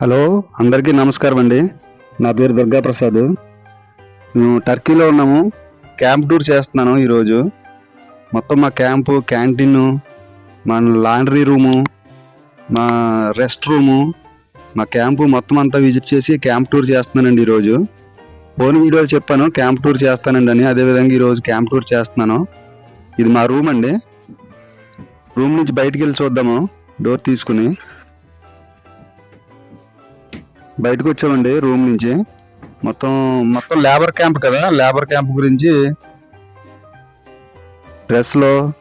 Hello అందరికీ నమస్కారం అండి. నా పేరు దుర్గా ప్రసాద్ మేము టర్కీలో ఉన్నాము. క్యాంప్ టూర్ చేస్తున్నాను ఈరోజు. మొత్తం మా క్యాంపు క్యాంటీన్ మా లాండ్రీ రూము మా రెస్ట్ రూము మా క్యాంపు మొత్తం అంతా విజిట్ చేసి క్యాంప్ టూర్ చేస్తున్నానండి ఈరోజు. ఫోన్ వీడియోలో చెప్పాను క్యాంప్ టూర్ చేస్తానండి అని. అదేవిధంగా ఈరోజు క్యాంప్ టూర్ చేస్తున్నాను. ఇది మా రూమ్ అండి. రూమ్ నుంచి బయటికి వెళ్ళి చూద్దాము. డోర్ తీసుకుని. బయటకు వచ్చామండి రూమ్ నుంచి. మొత్తం మొత్తం లేబర్ క్యాంప్ కదా లేబర్ క్యాంప్ గురించి డ్రెస్లో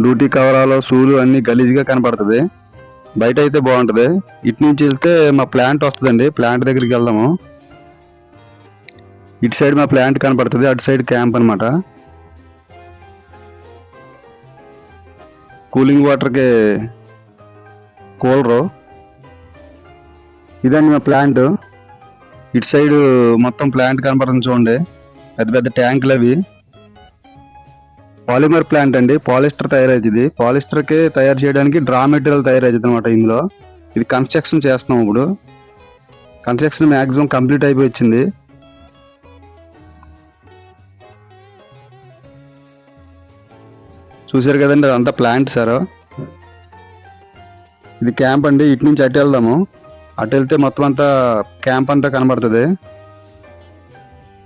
డ్యూటీ కవరాలు షూలు అన్నీ గలీజ్గా కనపడుతుంది. బయట అయితే బాగుంటుంది. ఇటు నుంచి వెళ్తే మా ప్లాంట్ వస్తుందండి ప్లాంట్ దగ్గరికి వెళ్దాము. ఇటు సైడ్ మా ప్లాంట్ కనపడుతుంది అటు సైడ్ క్యాంప్ అన్నమాట. కూలింగ్ వాటర్కి కూలరు. ఇదండి మా ప్లాంట్. ఇటు సైడ్ మొత్తం ప్లాంట్ కనపడుతుంది చూడండి. పెద్ద పెద్ద ట్యాంకులు అవి. పాలిమర్ ప్లాంట్ అండి. పాలిస్టర్ తయారైతుంది పాలిస్టర్కి తయారు చేయడానికి డ్రా మెటీరియల్ తయారైతుంది అనమాట ఇందులో. ఇది కన్స్ట్రక్షన్ చేస్తున్నాం ఇప్పుడు. కన్స్ట్రక్షన్ మ్యాక్సిమం కంప్లీట్ అయిపోయి వచ్చింది. చూసారు కదండి అదంతా ప్లాంట్ సార్. ఇది క్యాంప్ అండి. ఇటు నుంచి అటు వెళ్దాము. అటు వెళ్తే మొత్తం అంతా క్యాంప్ అంతా కనబడుతుంది.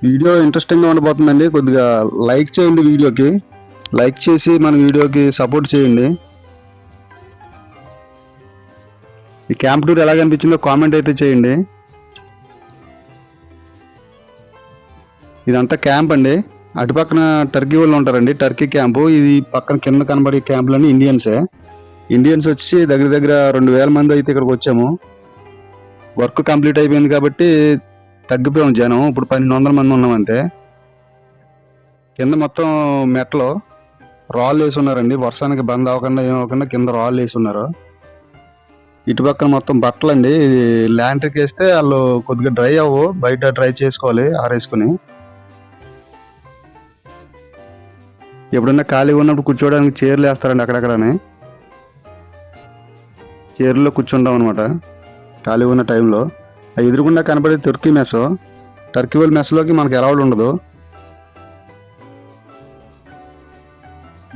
వీడియో ఇంట్రెస్టింగ్గా ఉండబోతుందండి. కొద్దిగా లైక్ చేయండి వీడియోకి. లైక్ చేసి మన వీడియోకి సపోర్ట్ చేయండి. ఈ క్యాంప్ టూర్ ఎలా కనిపించిందో కామెంట్ అయితే చేయండి. ఇదంతా క్యాంప్ అండి. అటు పక్కన టర్కీ వాళ్ళు ఉంటారండి. టర్కీ క్యాంపు ఇది పక్కన కింద కనబడే క్యాంపులన్నీ ఇండియన్సే ఇండియన్స్ వచ్చి దగ్గర దగ్గర రెండు వేల మంది అయితే ఇక్కడికి వచ్చాము. వర్క్ కంప్లీట్ అయిపోయింది కాబట్టి తగ్గిపోయాం జనం. ఇప్పుడు పన్నెండు వందల మంది ఉన్నాం అంతే కింద మొత్తం మెట్లో రాళ్ళు వేసి ఉన్నారండి. వర్షానికి బంద్ అవ్వకుండా ఏం అవ్వకుండా కింద రాళ్ళు వేసి ఉన్నారు. ఇటు పక్కన మొత్తం బట్టలు అండి ఇది వేస్తే వాళ్ళు కొద్దిగా డ్రై అవ్వు. బయట డ్రై చేసుకోవాలి ఆరేసుకుని. ఎప్పుడన్నా ఖాళీగా ఉన్నప్పుడు కూర్చోవడానికి చీరలు వేస్తారండి అక్కడక్కడనే. చీరలో కూర్చుంటాం అనమాట ఖాళీ ఉన్న టైంలో ఆ ఎదురుగుండా కనబడే తుర్కీ మెస్ టర్కీ వాళ్ళ మెస్లోకి మనకి ఎలవడ్ ఉండదు.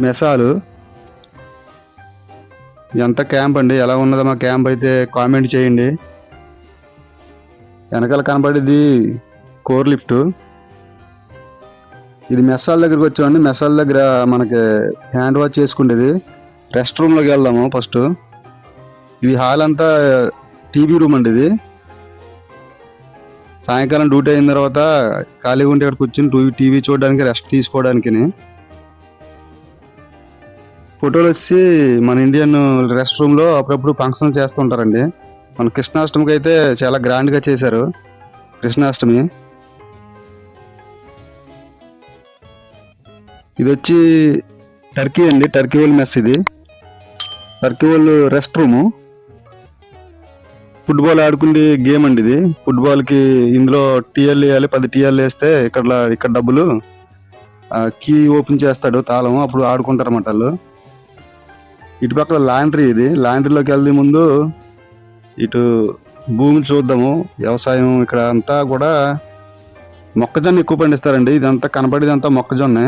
మెసాలు ఎంత క్యాంప్ అండి? ఎలా ఉన్నదో మా క్యాంప్ అయితే కామెంట్ చేయండి. వెనకాల కనబడేది కోర్ లిఫ్ట్. ఇది మెస్సాల దగ్గరికి వచ్చామండి. మెస్సాల దగ్గర మనకి హ్యాండ్ వాష్ చేసుకుండేది. రెస్ట్ రూమ్లోకి వెళ్దాము ఫస్ట్. ఇది హాల్ అంతా టీవీ రూమ్ అండి ఇది. సాయంకాలం డ్యూటీ అయిన తర్వాత ఖాళీగా ఉంటే ఇక్కడ కూర్చొని టీవీ టీవీ చూడడానికి రెస్ట్ తీసుకోవడానికి ఫోటోలు వచ్చి మన ఇండియన్ రెస్ట్ రూమ్లో అప్పుడప్పుడు ఫంక్షన్ చేస్తుంటారండి. మన కృష్ణాష్టమికి అయితే చాలా గ్రాండ్గా చేశారు కృష్ణాష్టమి. ఇది వచ్చి టర్కీ అండి టర్కీ వాళ్ళు మెస్ ఇది. టర్కీ వాళ్ళు రెస్ట్ రూము. ఫుట్బాల్ ఆడుకునే గేమ్ అండి ఇది. ఫుట్బాల్కి ఇందులో టీఎల్ వేయాలి పది టీఎల్ వేస్తే ఇక్కడ ఇక్కడ డబ్బులు కీ ఓపెన్ చేస్తాడు తాళం అప్పుడు ఆడుకుంటారు అన్నమాట వాళ్ళు. ఇటు పక్కన లాండ్రీ ఇది. లాండ్రీలోకి వెళ్తే ముందు ఇటు భూమి చూద్దాము. వ్యవసాయం ఇక్కడ అంతా కూడా మొక్కజొన్న ఎక్కువ పండిస్తారండి. ఇదంతా కనపడేదంతా మొక్కజొన్నే.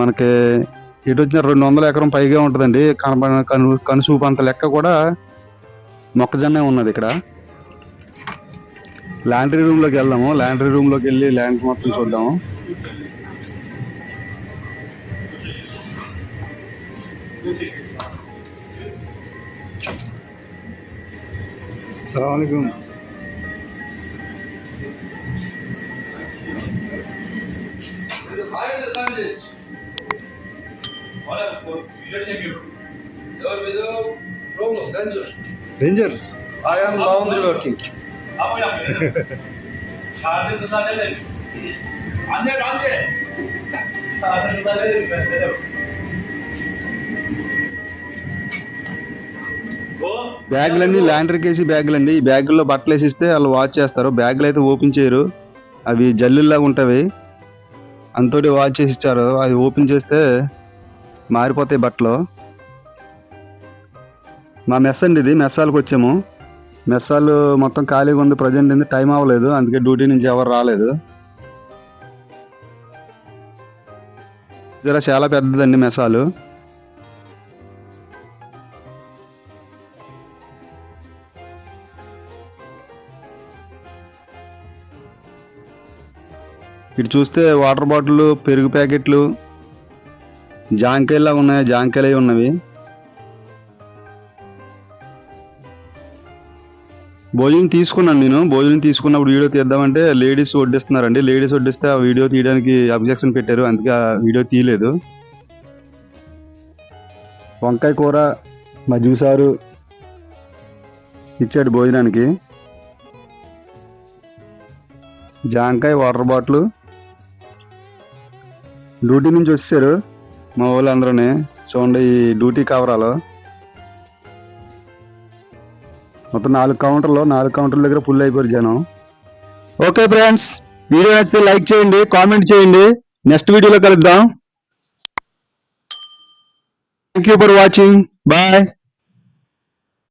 మనకి ఇటు వచ్చిన రెండు వందల ఎకరం పైగా ఉంటుందండి. కనపడ కను కనుసూపు అంత లెక్క కూడా మొక్కజొన్నే ఉన్నది ఇక్కడ. లాండ్రీ రూమ్లోకి వెళ్దాము. లాండ్రీ రూమ్లోకి వెళ్ళి ల్యాండ్ మొత్తం చూద్దాము. సలాంకం video çekiyorum. Ranger I am round working బ్యాగులు అండి ల్యాండర్కి వేసి బ్యాగులు అండి ఈ బ్యాగుల్లో బట్టలు వేసిస్తే వాళ్ళు వాచ్ చేస్తారు. బ్యాగులు అయితే ఓపెన్ చేయరు. అవి జల్లుల్లాగా ఉంటాయి. అంతటి వాచ్ చేసి ఇచ్చారు. అవి ఓపెన్ చేస్తే మారిపోతాయి బట్టలు. మా మెస్ అండి ఇది మెస్సాలకు వచ్చాము. మెస్సాలు మొత్తం ఖాళీగా ఉంది ప్రజెంట్ ఉంది టైం అవ్వలేదు అందుకే డ్యూటీ నుంచి ఎవరు రాలేదు. జర చాలా పెద్దదండి మెసాలు ఇటు చూస్తే వాటర్ బాటిల్ పెరుగు ప్యాకెట్లు జాంకాయలా ఉన్నాయి జాంకాయలు అవి ఉన్నవి. భోజనం తీసుకున్నాను నేను. భోజనం తీసుకున్నప్పుడు వీడియో తీద్దామంటే లేడీస్ వడ్డిస్తున్నారండి. లేడీస్ వడ్డిస్తే ఆ వీడియో తీయడానికి అబ్జెక్షన్ పెట్టారు. అందుకే ఆ వీడియో తీయలేదు. వంకాయ కూర మజ్జిగ సారు ఇచ్చాడు భోజనానికి. జాంకాయ వాటర్ బాటిల్. డ్యూటీ నుంచి వచ్చారు మా వాళ్ళు అందరూ చూడండి ఈ డ్యూటీ కవరాలు. మొత్తం నాలుగు కౌంటర్లు నాలుగు కౌంటర్ల దగ్గర ఫుల్ అయిపోయారు జనం. ఓకే ఫ్రెండ్స్ వీడియో నచ్చితే లైక్ చేయండి కామెంట్ చేయండి. నెక్స్ట్ వీడియోలో కలుద్దాం. Thank you for watching bye